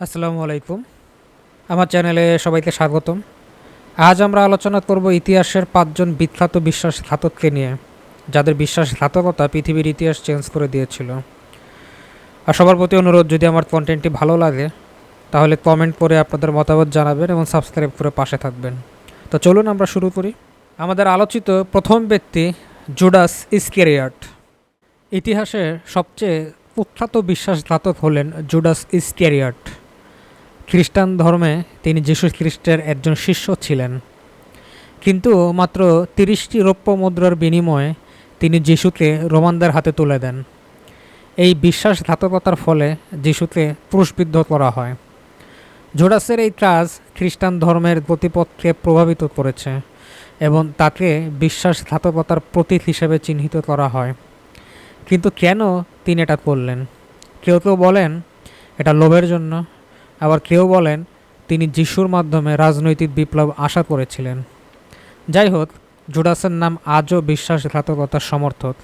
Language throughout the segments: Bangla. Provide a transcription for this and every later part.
আসসালামু আলাইকুম। আমার চ্যানেলে সবাইকে স্বাগতম। আজ আমরা আলোচনা করব ইতিহাসের পাঁচজন বিখ্যাত বিশ্বাস বিশ্বাসঘাতককে নিয়ে, যাদের বিশ্বাসঘাতকতা পৃথিবীর ইতিহাস চেঞ্জ করে দিয়েছিল। আর সবার প্রতি অনুরোধ, যদি আমার কন্টেন্টটি ভালো লাগে, তাহলে কমেন্ট করে আপনাদের মতামত জানাবেন এবং সাবস্ক্রাইব করে পাশে থাকবেন। তো চলুন আমরা শুরু করি। আমাদের আলোচিত প্রথম ব্যক্তি জুডাস ইস্কেরিয়াট। ইতিহাসের সবচেয়ে কুখ্যাত বিশ্বাসঘাতক হলেন জুডাস ইস্কেরিয়াট। খ্রিস্টান ধর্মে তিনি যীশু খ্রিস্টের একজন শিষ্য ছিলেন। কিন্তু মাত্র তিরিশটি রৌপ্য মুদ্রার বিনিময়ে তিনি যিশুকে রোমানদের হাতে তুলে দেন। এই বিশ্বাসঘাতকতার ফলে যিশুকে ক্রুশবিদ্ধ করা হয়। জোডাসের এই কাজ খ্রিস্টান ধর্মের গতিপথকে প্রভাবিত করেছে এবং তাকে বিশ্বাসঘাতকতার প্রতীক হিসেবে চিহ্নিত করা হয়। কিন্তু কেন তিনি এটা করলেন? কেউ কেউ বলেন, এটা লোভের জন্য আবার কেউ বলেন তিনি যিশুর মাধ্যমে রাজনৈতিক বিপ্লব আশা করেছিলেন। যাই হোক জুডাসের নাম আজও বিশ্বাসঘাতকতার সমর্থক।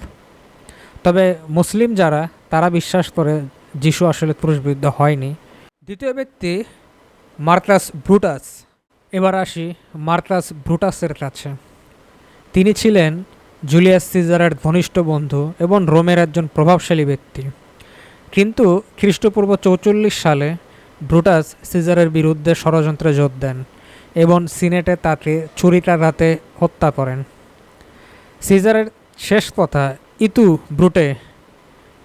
তবে মুসলিম যারা, তারা বিশ্বাস করে যিশু আসলে ক্রুশবিদ্ধ হয়নি। দ্বিতীয় ব্যক্তি মার্কাস ব্রুটাস। এবার আসি মার্কাস ব্রুটাসের কাছে। তিনি ছিলেন জুলিয়াস সিজারের ঘনিষ্ঠ বন্ধু এবং রোমের একজন প্রভাবশালী ব্যক্তি। কিন্তু খ্রিস্টপূর্ব চৌচল্লিশ সালে ব্রুটাস সিজারের বিরুদ্ধে ষড়যন্ত্রে যোগ দেন এবং সিনেটে তাকে ছুরিকাঘাতে হত্যা করেন। সিজারের শেষ কথা, ইতু ব্রুটে।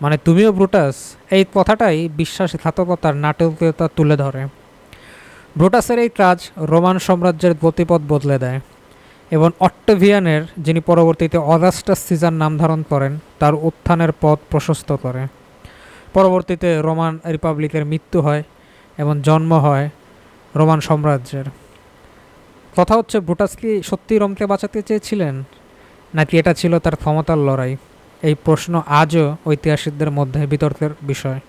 মানে তুমিও ব্রুটাস? এই কথাটাই বিশ্বাসঘাতকতার নাটকীয়তা তুলে ধরে। ব্রুটাসের এই কাজ রোমান সাম্রাজ্যের গতিপথ বদলে দেয় এবং অট্টভিয়ানের যিনি পরবর্তীতে অগাস্টাস সিজার নাম ধারণ করেন, তার উত্থানের পথ প্রশস্ত করে। পরবর্তীতে রোমান রিপাবলিকের মৃত্যু হয় এবং জন্ম হয় রোমান সাম্রাজ্যের। কথা হচ্ছে, ব্রুটাস কি সত্যি রোমকে বাঁচাতে চেয়েছিলেন, নাকি এটা ছিল তার ক্ষমতার লড়াই? এই প্রশ্ন আজও ঐতিহাসিকদের মধ্যে বিতর্কের বিষয়।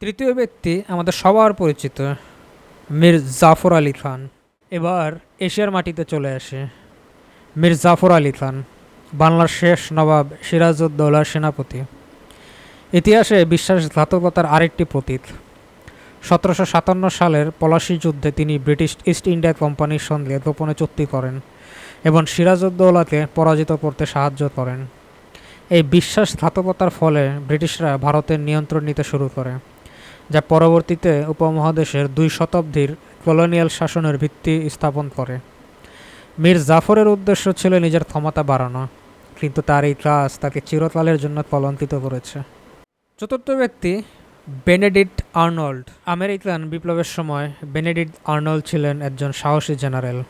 তৃতীয় ব্যক্তি আমাদের সবার পরিচিত মীর জাফর আলী খান। এবার এশিয়ার মাটিতে চলে আসে। মীর জাফর আলী খান, বাংলার শেষ নবাব সিরাজউদ্দৌলার সেনাপতি। ইতিহাসে বিশ্বাসঘাতকতার আরেকটি প্রতীক। সতেরোশো সাতান্ন সালের পলাশি যুদ্ধে তিনি ব্রিটিশ ইস্ট ইন্ডিয়া কোম্পানির সঙ্গে গোপনে চুক্তি করেন এবং সিরাজউদ্দৌলাকে পরাজিত করতে সাহায্য করেন। এই বিশ্বাসঘাতকতার ফলে ব্রিটিশরা ভারতের নিয়ন্ত্রণ নিতে শুরু করে, যা পরবর্তীতে উপমহাদেশের দুই শতাব্দীর কলোনিয়াল শাসনের ভিত্তি স্থাপন করে। মীর জাফরের উদ্দেশ্য ছিল নিজের ক্ষমতা বাড়ানো, কিন্তু তার এই কাজ তাকে চিরকালের জন্য কলঙ্কিত করেছে। চতুর্থ ব্যক্তি বেনেডিক্ট আর্নল্ড। আমেরিকান বিপ্লবের সময় বেনেডিক্ট আর্নল্ড ছিলেন একজন সাহসী জেনারেল।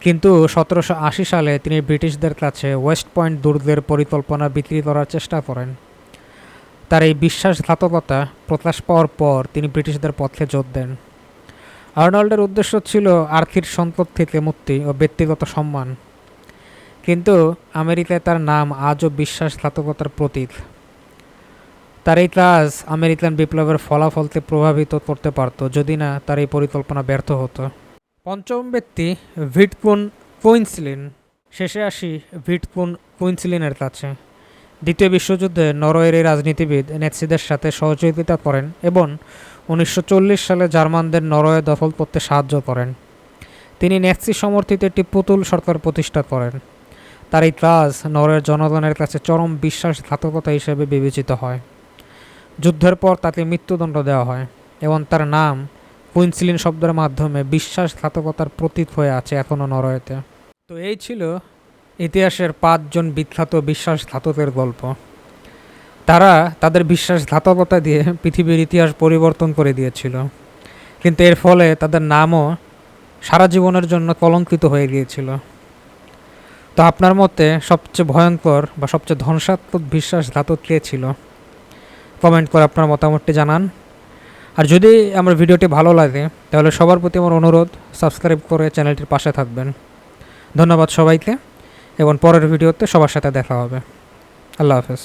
কিন্তু সতেরোশো আশি সালে তিনি ব্রিটিশদের কাছে ওয়েস্ট পয়েন্ট দুর্গের পরিকল্পনা বিক্রি করার চেষ্টা করেন। তার এই বিশ্বাসঘাতকতা প্রকাশ পাওয়ার পর তিনি ব্রিটিশদের পক্ষে যোগ দেন। আর্নল্ডের উদ্দেশ্য ছিল আর্থিক সংকট থেকে মুক্তি ও ব্যক্তিগত সম্মান। কিন্তু আমেরিকায় তার নাম আজও বিশ্বাসঘাতকতার প্রতীক। তার এই কাজ আমেরিকান বিপ্লবের ফলাফলকে প্রভাবিত করতে পারত, যদি না তার এই পরিকল্পনা ব্যর্থ হতো। পঞ্চম ব্যক্তি ভিটকুন কুইন্সলিন। শেষে আসি ভিটকুন কুইন্সলিনের কাছে। দ্বিতীয় বিশ্বযুদ্ধে নরওয়ের এই রাজনীতিবিদ নেৎসিদের সাথে সহযোগিতা করেন এবং উনিশশো চল্লিশ সালে জার্মানদের নরওয়ে দখল করতে সাহায্য করেন। তিনি নেৎসি সমর্থিত একটি পুতুল সরকার প্রতিষ্ঠা করেন। তার এই কাজ নরওয়ের জনগণের কাছে চরম বিশ্বাসঘাতকতা হিসেবে বিবেচিত হয়। যুদ্ধের পর তাকে মৃত্যুদণ্ড দেওয়া হয় এবং তার নাম কুইন্সিলিন শব্দের মাধ্যমে বিশ্বাসঘাতকতার প্রতীক হয়ে আছে এখনও নরওয়েতে। তো এই ছিল ইতিহাসের পাঁচজন বিখ্যাত বিশ্বাসঘাতকের গল্প। তারা তাদের বিশ্বাসঘাতকতা দিয়ে পৃথিবীর ইতিহাস পরিবর্তন করে দিয়েছিল। কিন্তু এর ফলে তাদের নামও সারা জীবনের জন্য কলঙ্কিত হয়ে গিয়েছিল। তো আপনার মতে সবচেয়ে ভয়ঙ্কর বা সবচেয়ে ধ্বংসাত্মক বিশ্বাসঘাতক কে ছিল? কমেন্ট করে আপনার মতামতটি জানান। আর যদি আমার ভিডিওটি ভালো লাগে, তাহলে সবার প্রতি আমার অনুরোধ সাবস্ক্রাইব করে চ্যানেলটির পাশে থাকবেন। ধন্যবাদ সবাইকে, এবং পরের ভিডিওতে সবার সাথে দেখা হবে। আল্লাহ হাফেজ।